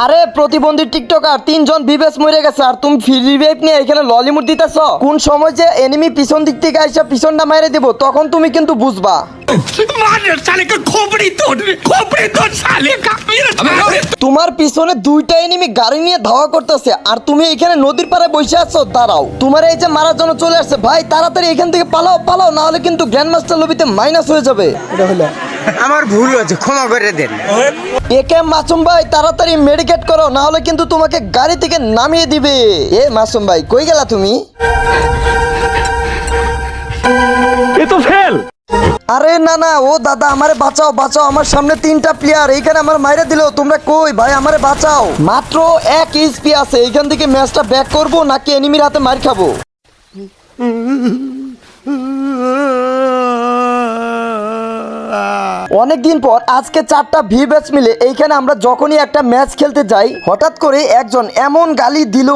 আরে প্রতিবন্ধী টিকটকার তিনজন বিবেশ মরে গেছে আর তুমি ফ্রি রিভাইভ নিয়ে এখানে ললিমুড দিতেছ? কোন সময় যে এনিমি পিছন দিক থেকে আইসা পিছনটা মেরে দেব তখন তুমি কিন্তু বুঝবা। তোমার পিছনে দুইটা এনিমি গাড়ি নিয়ে ধাওয়া করতেছে আর তুমি এখানে নদীর পাড়ে বসে আছো দাঁড়াও। তোমার এই যে মারার জন্য চলে আসছে ভাই তাড়াতাড়ি এখান থেকে পালাও পালাও না হলে কিন্তু গ্র্যান্ড মাস্টার লবিতে মাইনাস হয়ে যাবে। এটা হলো। আমার ভুল হয়েছে ক্ষমা করে দেন। একে মাসুম ভাই তাড়াতাড়ি মেডিকেট করো না হলে কিন্তু তোমাকে গাড়ি থেকে নামিয়ে দিবে। এ মাসুম ভাই কই গেলা তুমি? এ তো ফেল। আরে না না ও দাদা আমারে বাঁচাও বাঁচাও আমার সামনে তিনটা প্লেয়ার এইখানে আমার মাইরে দিল তোমরা কই? ভাই আমারে বাঁচাও। মাত্র এক এইচপি আছে এইখান থেকে ম্যাচটা ব্যাক করব নাকি এনিমির হাতে মার খাব? অনেকদিন পর আজকে চারটা ভি ব্যাচ মিলে এইখানে আমরা যখনই একটা ম্যাচ খেলতে যাই হঠাৎ করে একজন এমন গালি দিল।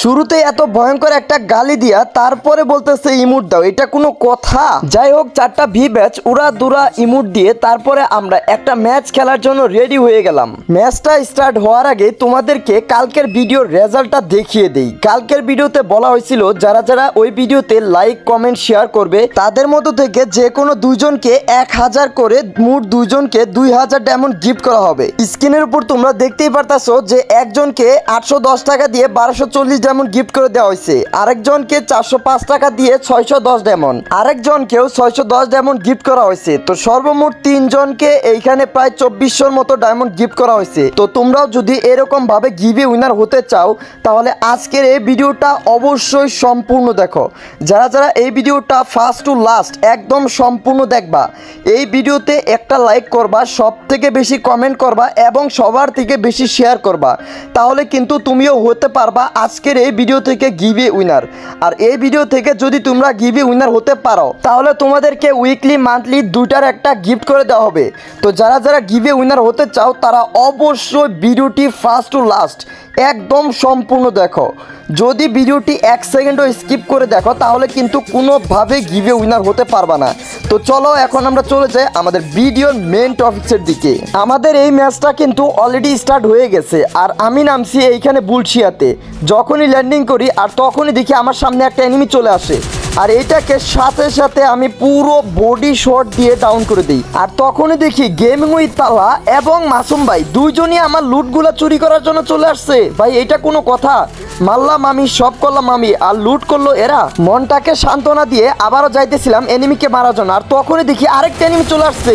শুরুতে এত ভয়ঙ্কর একটা গালি দিয়া তারপরে বলতেছে ইমুট দাও এটা কোনো কথা? যাই হোক চারটা ভি ব্যাচ উড়া দুরা ইমুট দিয়ে তারপরে আমরা একটা ম্যাচ খেলার জন্য রেডি হয়ে গেলাম। ম্যাচটা স্টার্ট হওয়ার আগে তোমাদেরকে কালকের ভিডিওর রেজাল্টটা দেখিয়ে দেই। কালকের ভিডিওতে বলা হয়েছিল যারা যারা ওই ভিডিওতে লাইক কমেন্ট শেয়ার করবে। তাদের মধ্য থেকে যে কোনো দুইজনকে এক হাজার করে, মোট দুইজনকে দুই হাজার ডায়মন্ড গিফট করা হবে। স্ক্রিনের উপর তোমরা দেখতেই পারতাছো যে একজনকে আটশো দশ টাকা দিয়ে বারোশো চল্লিশ ডায়মন্ড গিফট করে দেওয়া হয়েছে। আরেকজনকে চারশো পাঁচ টাকা দিয়ে ছয়শো দশ ডায়মন্ড আরেকজনকেও ছয়শো দশ ডায়মন্ড গিফট করা হয়েছে। তো সর্বমোট তিনজনকে এইখানে প্রায় চব্বিশশোর মতো ডায়মন্ড গিফট করা হয়েছে। তো তোমরাও যদি এরকম ভাবে গিভে উইনার হতে চাও, তাহলে আজকের এই ভিডিওটা অবশ্যই সম্পূর্ণ দেখো। যারা যারা এই ভিডিওটা ফার্স্ট টু লাস্ট একদম সম্পূর্ণ দেখবা, এই ভিডিওতে একটা লাইক করবা সব থেকে বেশি কমেন্ট করবা এবং সবার থেকে বেশি শেয়ার করবা। তাহলে কিন্তু তুমিও হতে পারবা আজকের এই ভিডিও থেকে গিভে উইনার আর এই ভিডিও থেকে যদি তোমরা গিভে উইনার হতে পারো, তাহলে তোমাদেরকে উইকলি মান্থলি দুইটার একটা গিফট করে দেওয়া হবে। তো যারা যারা গিভে উইনার হতে চাও, তারা অবশ্যই ভিডিওটি ফার্স্ট টু লাস্ট একদম সম্পূর্ণ দেখো। যদি ভিডিওটি এক সেকেন্ডও স্কিপ করে দেখো, তাহলে কিন্তু কোনোভাবে গিভে উইনার হতে পারবা না। তো চলো, এখন আমরা চলে যাই আমাদের ভিডিওর মেন টপিক্সের দিকে। আমাদের এই ম্যাচটা কিন্তু অলরেডি স্টার্ট হয়ে গেছে, আর আমি নামছি এইখানে বুলশিয়াতে। যখনই ল্যান্ডিং করি, আর তখনই দেখি আমার সামনে একটা এনিমি চলে আসে। আর এটাকে সাথে সাথে আমি পুরো বডি শট দিয়ে ডাউন করে দিই। আর তখনই দেখি গেমিং উইথ তালা এবং মাসুম ভাই দুইজনই আমার লুটগুলো চুরি করার জন্য চলে আসছে। ভাই, এটা কোনো কথা? মারলাম আমি, সব করলাম আমি, আর লুট করল এরা। মনটাকে সান্ত্বনা দিয়ে আবারও যাইতেছিলাম এনিমিকে মারার জন্য। আর তখনই দেখি আরেকটা এনিমি চলে আসছে।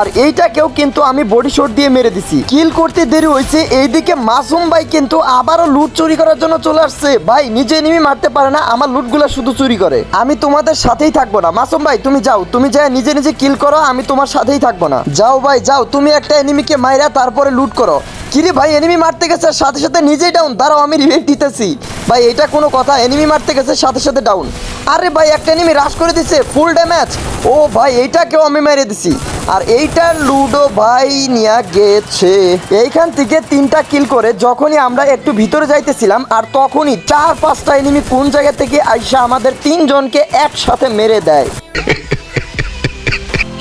আর এইটাকেও কিন্তু আমি বডি শট দিয়ে মেরে দিছি। কিল করতে দেরি হয়েছে, এইদিকে মাসুম ভাই কিন্তু আবারও লুট চুরি করার জন্য চলে আসছে। ভাই, নিজে এনিমি মারতে পারে না, আমার লুটগুলো শুধু চুরি করে। আমি তোমাদের সাথেই থাকব না। মাসুম ভাই, তুমি যাও। তুমি যাই নিজে নিজে কিল করো, আমি তোমার সাথেই থাকব না। যাও ভাই, যাও। তুমি একটা এনিমিকে মাইরা তারপরে লুট করো। কিরে ভাই এনিমি মারতে গেছে, সাথে সাথে নিজেই ডাউন দাঁড়াও, আমি রিভেভ দিতেছি। ভাই, এটা কোনো কথা এনিমি মারতে গেছে, সাথে সাথে ডাউন আরে ভাই, একটা এনিমি রাশ করে দিছে ফুল ড্যামেজ ও ভাই, এইটাকেও আমি মেরে দিছি। আর এইটা লুডো ভাই নিয়ে গেছে। এইখান থেকে তিনটা কিল করে, যখনই আমরা একটু ভিতরে যাইতেছিলাম, আর তখনই চার পাঁচটা এনিমি কোন জায়গা থেকে আইসা আমাদের তিনজনকে একসাথে মেরে দেয়।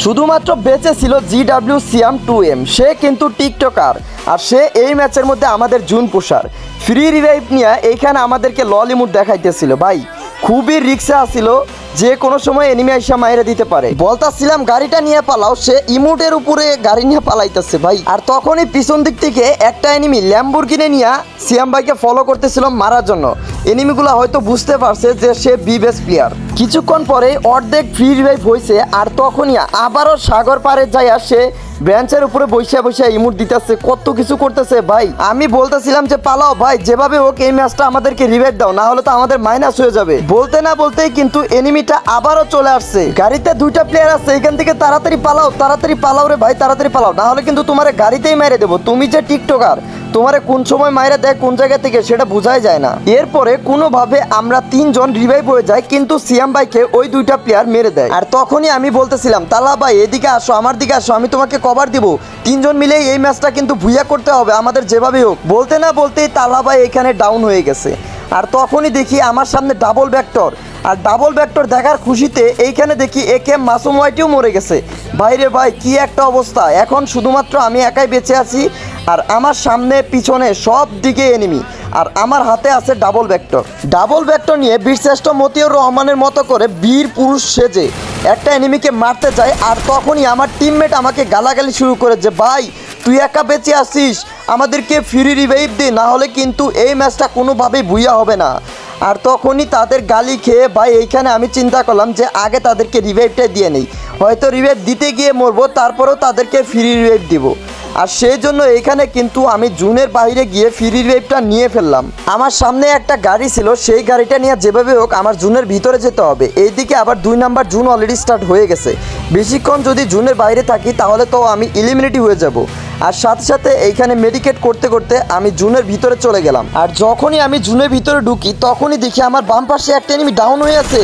শুধুমাত্র বেঁচে ছিল জি ডাব্লিউ সিয়াম টু এম সে কিন্তু টিকটকার। আর সে এই ম্যাচের মধ্যে আমাদের জুন পোষার ফ্রি রিভাইভ নিয়ে এইখানে আমাদেরকে ললিমুড দেখাইতেছিল। ভাই, খুবই রিক্সা আসছিল যে কোনো সময় এনিমি আইসা মাইরে দিতে পারে। বলতাছিলাম, গাড়িটা নিয়ে পালাও, সে ইমুটের উপরে গাড়ি নিয়ে পালাইতেছে ভাই। আর তখনই পিছন দিক থেকে একটা এনিমি ল্যাম্বুর কিনে নিয়ে সিয়াম ভাইকে ফলো করতেছিলাম মারার জন্য। এনিমিগুলো হয়তো বুঝতে পারছে যে সে বিবেস প্লেয়ার কিছুক্ষণ পরে অর্ধেক ফ্রি রিভাইভ হয়েছে আর তখনই আবারও সাগর পারে যাইয়া সে বেঞ্চের উপরে বসিয়া বসিয়া ইমুট দিতেছে, কত কিছু করতেছে ভাই। আমি বলতেছিলাম যে, পালাও ভাই, যেভাবে হোক এই ম্যাচটা আমাদেরকে রিভেট দাও না হলে তো আমাদের মাইনাস হয়ে যাবে। বলতে না বলতেই কিন্তু এনিমিটা আবারও চলে আসছে। গাড়িতে দুইটা প্লেয়ার আছে, এখান থেকে তাড়াতাড়ি পালাও তাড়াতাড়ি পালাও রে ভাই, তাড়াতাড়ি পালাও। না হলে কিন্তু তোমার গাড়িতেই মেরে দেবো। তুমি যে টিকটকার তোমারে কোন সময় মাইরা দেয়, কোন জায়গা থেকে, সেটা বোঝাই যায় না। এরপরে কোনোভাবে আমরা তিনজন রিভাইভ হয়ে যাই, কিন্তু সিয়াম ভাইকে ওই দুইটা প্লেয়ার মেরে দেয়। আর তখনই আমি বলতেছিলাম, তালা ভাই, এদিকে আসো, আমার দিকে আসো, আমি তোমাকে কভার দিব। তিনজন মিলে এই ম্যাচটা কিন্তু ভুইয়া করতে হবে, আমাদের যেভাবে হোক। বলতে না বলতেই তালা ভাই এখানে ডাউন হয়ে গেছে। আর তখনই দেখি আমার সামনে ডাবল ব্যাক্টর আর ডাবল ব্যাক্টর দেখার খুশিতে এইখানে দেখি এ কে মাসুম ওয়াইটিও মরে গেছে। বাইরে ভাই, কি একটা অবস্থা। এখন শুধুমাত্র আমি একাই বেঁচে আছি আর আমার সামনে, পিছনে সব দিকে এনিমি আর আমার হাতে আছে ডাবল ভেক্টর ডাবল ভেক্টর নিয়ে বীরশ্রেষ্ঠ মতিউর রহমানের মতো করে বীর পুরুষ সেজে। একটা এনিমিকে মারতে যায় আর তখনই আমার টিমমেট আমাকে গালাগালি শুরু করে যে, ভাই, তুই একা বেঁচে আসিস আমাদেরকে ফ্রি রিভাইভ দে, না হলে কিন্তু এই ম্যাচটা কোনোভাবেই ভুইয়া হবে না। আর তখনই তাদের গালি খেয়ে, ভাই, এইখানে আমি চিন্তা করলাম যে আগে তাদেরকে রিভাইভটা দিয়ে নেই। হয়তো রিভাইভ দিতে গিয়ে মরবো, তারপরেও তাদেরকে ফ্রি রিভাইভ দিব। আর সেই জন্য এখানে কিন্তু আমি জুনের বাইরে গিয়ে ফ্রি রিভাইভটা নিয়ে ফেললাম। আমার সামনে একটা গাড়ি ছিল, সেই গাড়িটা নিয়ে যেভাবে হোক আমার জুনের ভিতরে যেতে হবে। এইদিকে আবার দুই নাম্বার জুন অলরেডি স্টার্ট হয়ে গেছে। বেশিক্ষণ যদি জুনের বাইরে থাকি, তাহলে তো আমি ইলিমিনেটি হয়ে যাব। আর সাথে সাথে এইখানে মেডিকেট করতে করতে আমি জুনের ভিতরে চলে গেলাম। আর যখনই আমি জুনের ভিতরে ঢুকি, তখনই দেখি আমার বাম পাশে একটা এনিমি ডাউন হয়ে আছে।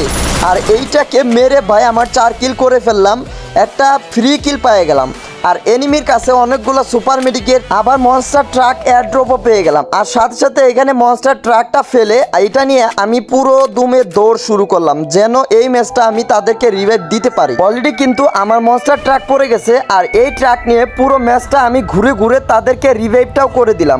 আর এইটাকে মেরে ভাই, আমার চার কিল করে ফেললাম। একটা ফ্রি কিল পায়ে গেলাম। আর এনিমির কাছে অনেকগুলো সুপার মেডিকেট, আবার মনস্টার ট্রাক এয়ারড্রপও পেয়ে গেলাম। আর সাথে সাথে এখানে মনস্টার ট্রাকটা ফেলে এটা নিয়ে আমি পুরো দুমে দৌড় শুরু করলাম, যেন এই ম্যাচটা আমি তাদেরকে রিভাইভ দিতে পারি। অলরেডি কিন্তু আমার মনস্টার ট্রাক পড়ে গেছে, আর এই ট্রাক নিয়ে পুরো ম্যাচটা আমি ঘুরে ঘুরে তাদেরকে রিভাইভটাও করে দিলাম।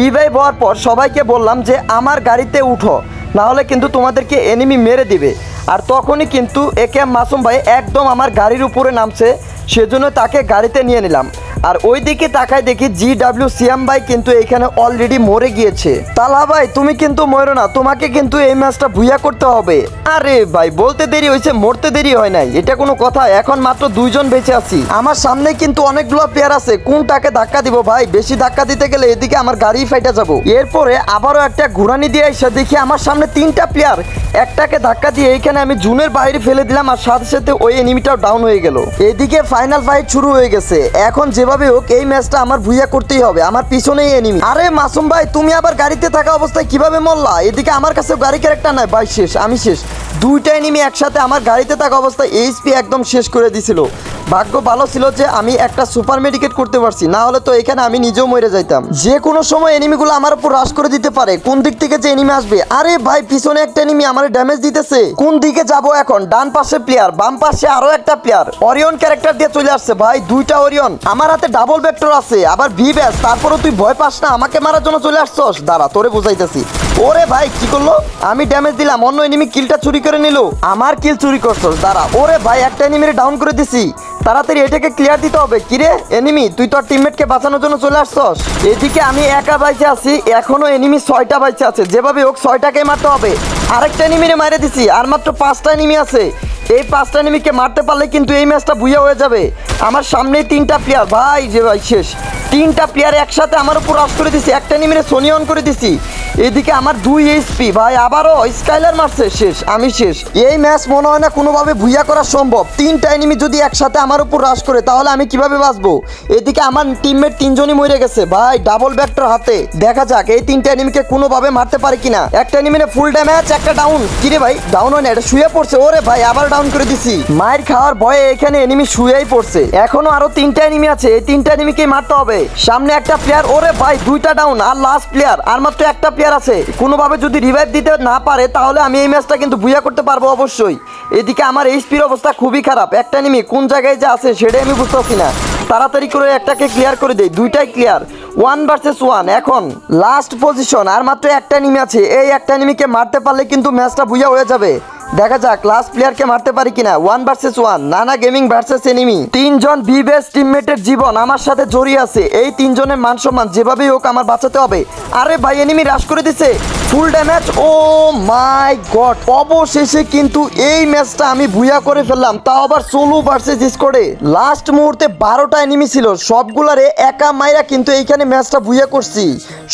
রিভাইভ হওয়ার পর সবাইকে বললাম যে, আমার গাড়িতে উঠো। না হলে কিন্তু তোমাদেরকে এনিমি মেরে দিবে। আর তখনই কিন্তু একে মাসুম ভাই একদম আমার গাড়ির উপরে নামছে, সেজন্য তাকে গাড়িতে নিয়ে নিলাম। আর ওই দিকে তাকায় দেখি জি ডাব্লিউ সিয়াম ভাই কিন্তু এখানে অলরেডি মরে গিয়েছে। তালা ভাই, তুমি কিন্তু মরো না, তোমাকে কিন্তু এই ম্যাচটা ভুইয়া করতে হবে। আরে ভাই, বলতে দেরি হয়েছে, মরতে দেরি হয় নাই, এটা কোনো কথা, এখন মাত্র দুইজন বেঁচে আছি। আমার সামনে কিন্তু অনেকগুলো প্লেয়ার আছে, কোনটাকে ধাক্কা দিব ভাই? বেশি ধাক্কা দিতে গেলে এদিকে আমার গাড়ি ফাইটা যাব। এরপরে আবারও একটা ঘুরানি দিয়ে এসে দেখি আমার সামনে তিনটা প্লেয়ার একটাকে ধাক্কা দিয়ে এইখানে আমি জুনের বাইরে ফেলে দিলাম আর সাথে সাথে ওই এনিমিটাও ডাউন হয়ে গেল। এদিকে ফাইনাল ফাইট শুরু হয়ে গেছে, এখন যেভাবে হোক, এই ম্যাচটা আমার ভুইয়া করতেই হবে, আমার পিছনেই এনিমি আরে মাসুম ভাই, তুমি আবার গাড়িতে থাকা অবস্থায় কীভাবে মরলা? এদিকে আমার কাছে গাড়ি ক্যারেক্টার নাই, ভাই, শেষ, আমি শেষ। দুইটা এনিমি একসাথে আমার গাড়িতে থাকা অবস্থায় এইচপি একদম শেষ করে দিছিল। ভাগ্য ভালো ছিল যে আমি একটা সুপার মেডিকেট করতে পারছি, না হলে তো এখানে আমি নিজেও মরে যাইতাম। যে কোনো সময় এনিমিগুলো আমার উপর রাশ করে দিতে পারে, কোন দিক থেকে যে এনিমি আসবে? আরে ভাই, পিছনে একটা এনিমি আমার ড্যামেজ দিতেছে। কোন দিকে যাব এখন? ডান পাশে প্লেয়ার বাম পাশে আরও একটা প্লেয়ার অরিয়ন ক্যারেক্টার দিয়ে চলে আসছে ভাই, দুইটা অরিয়ন আমার হাতে ডাবল ভেক্টর আছে, আবার ভি ব্যাস তারপরে তুই ভয় পাস না, আমাকে মারার জন্য চলে আসছস। দাঁড়া, তোরে বুঝাইতেছি। ওরে ভাই, কি করল? আমি ড্যামেজ দিলাম, অন্য এনিমি কিলটা চুরি করে নিল। আমার কিল চুরি করছস দাঁড়া, ওরে ভাই, একটা এনিমিরে ডাউন করে দিছি। তাড়াতাড়ি এটাকে ক্লিয়ার দিতে হবে। কিরে এনিমি তুই তোর টিমমেটকে বাঁচানোর জন্য চলে আসছস? এদিকে আমি একা বাইচে আছি, এখনও এনিমি ছয়টা বাইচে আছে। যেভাবে হোক ছয়টাকে মারতে হবে। আরেকটা এনিমিরে মারে দিছি, আর মাত্র পাঁচটা এনিমি আছে। এই পাঁচটা এনিমিকে মারতে পারলে কিন্তু এই ম্যাচটা বুইয়া হয়ে যাবে। আমার সামনেই তিনটা প্লেয়ার ভাই যে ভাই শেষ। তিনটা প্লেয়ার একসাথে আমার উপর রাশ করে দিছি, একটা এনিমিরে সোনি অন করে দিছি। এদিকে আমার দুই এইচপি ভাই, আবারও স্কাইলার মারছে। শেষ, আমি শেষ। এই ম্যাচ মনে হয় না কোনোভাবে ভুইয়া করা সম্ভব। তিনটা এনিমি যদি একসাথে আমার উপর রাশ করে, তাহলে আমি কীভাবে বাঁচবো? এদিকে আমার টিমমেট তিনজনই মরে গেছে। ভাই ডাবল ব্যাক্টর হাতে। দেখা যাক, এই তিনটা এনিমিকে কোনোভাবে মারতে পারে কিনা। একটা এনিমিনে ফুল ড্যামেজ একটা ডাউন কিরে ভাই ডাউন হয় না, এটা শুয়ে পড়ছে। ওরে ভাই, আবার ডাউন করে দিছি। মায়ের খাওয়ার ভয়ে এখানে এনিমি শুয়েই পড়ছে। এখনও আরও তিনটা এনিমি আছে, এই তিনটা এনিমিকে মারতে হবে। সামনে একটা প্লেয়ার ওরে ভাই, দুইটা ডাউন আর লাস্ট প্লেয়ার আর মাত্র একটা প্লেয়ার আছে। কোনোভাবে যদি রিভাইভ দিতে না পারে, তাহলে আমি এই ম্যাচটা কিন্তু বুয়া করতে পারব অবশ্যই। এদিকে আমার এইচপির অবস্থা খুবই খারাপ। একটা নিমি কোন জায়গায় যে আছে, সেটাই আমি বুঝতে পারছি না। তাড়াতাড়ি করে একটাকে ক্লিয়ার করে দেয় দুইটাই ক্লিয়ার ওয়ান ভার্সেস ওয়ান এখন লাস্ট পজিশন আর মাত্র একটা নিমি আছে। এই একটা নিমিকে মারতে পারলে কিন্তু ম্যাচটা বুঝা হয়ে যাবে। দেখা যাক লাস্ট প্লেয়ারকে মারতে পারি কিনা। ওয়ান ভার্সেস ওয়ান নানা গেমিং ভার্সেস এনিমি তিনজন বি বিবেস টিমমেটের জীবন আমার সাথে জড়িয়ে আছে। এই তিনজনের মান সম্মান যেভাবেই হোক আমার বাঁচাতে হবে। আরে ভাই এনিমি রাশ করে দিছে। ফুল ড্যামেজ ও মাই গড অবশেষে কিন্তু এই ম্যাচটা আমি ভুয়া করে ফেললাম। তাও আবার সোলো ভার্সেস স্কোরে লাস্ট মুহূর্তে বারোটা এনিমি ছিল। সবগুলারে একা মাইরা কিন্তু এইখানে ম্যাচটা ভুয়া করছি।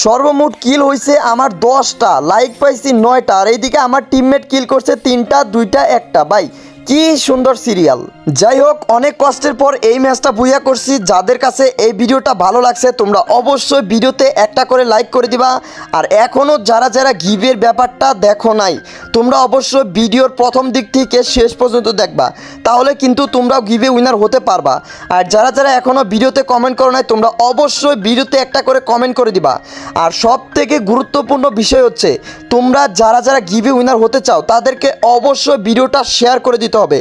সর্বমোট কিল হয়েছে আমার দশটা। লাইক পাইছি নয়টা। আর এইদিকে আমার টিমমেট কিল করছে তিনটা। দুইটা একটা ভাই কি সুন্দর সিরিয়াল। যাই হোক, অনেক কষ্টের পর এই ম্যাচটা বুইয়া করছি। যাদের কাছে এই ভিডিওটা ভালো লাগছে, তোমরা অবশ্যই ভিডিওতে একটা করে লাইক করে দিবা। আর এখনও যারা যারা গিভের ব্যাপারটা দেখো নাই, তোমরা অবশ্যই ভিডিওর প্রথম দিক থেকে শেষ পর্যন্ত দেখবা। তাহলে কিন্তু তোমরাও গিভে উইনার হতে পারবা। আর যারা যারা এখনও ভিডিওতে কমেন্ট করো নাই, তোমরা অবশ্যই ভিডিওতে একটা করে কমেন্ট করে দিবা। আর সব থেকে গুরুত্বপূর্ণ বিষয় হচ্ছে, তোমরা যারা যারা গিভে উইনার হতে চাও, তাদেরকে অবশ্যই ভিডিওটা শেয়ার করে দিতে হবে।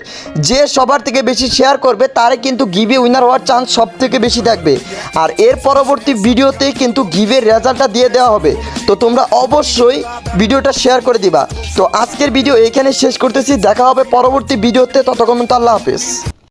যে সবার থেকে বেশি শেয়ার করবে, তারে কিন্তু গিভে উইনার হওয়ার চান্স সব থেকে বেশি থাকবে। আর এর পরবর্তী ভিডিওতে কিন্তু গিভের রেজাল্টটা দিয়ে দেওয়া হবে। তো তোমরা অবশ্যই ভিডিওটা শেয়ার করে দিবা। তো আজকের ভিডিও এখানে শেষ করতেছি। দেখা হবে পরবর্তী ভিডিওতে। ততক্ষণ তো আল্লাহ হাফেজ।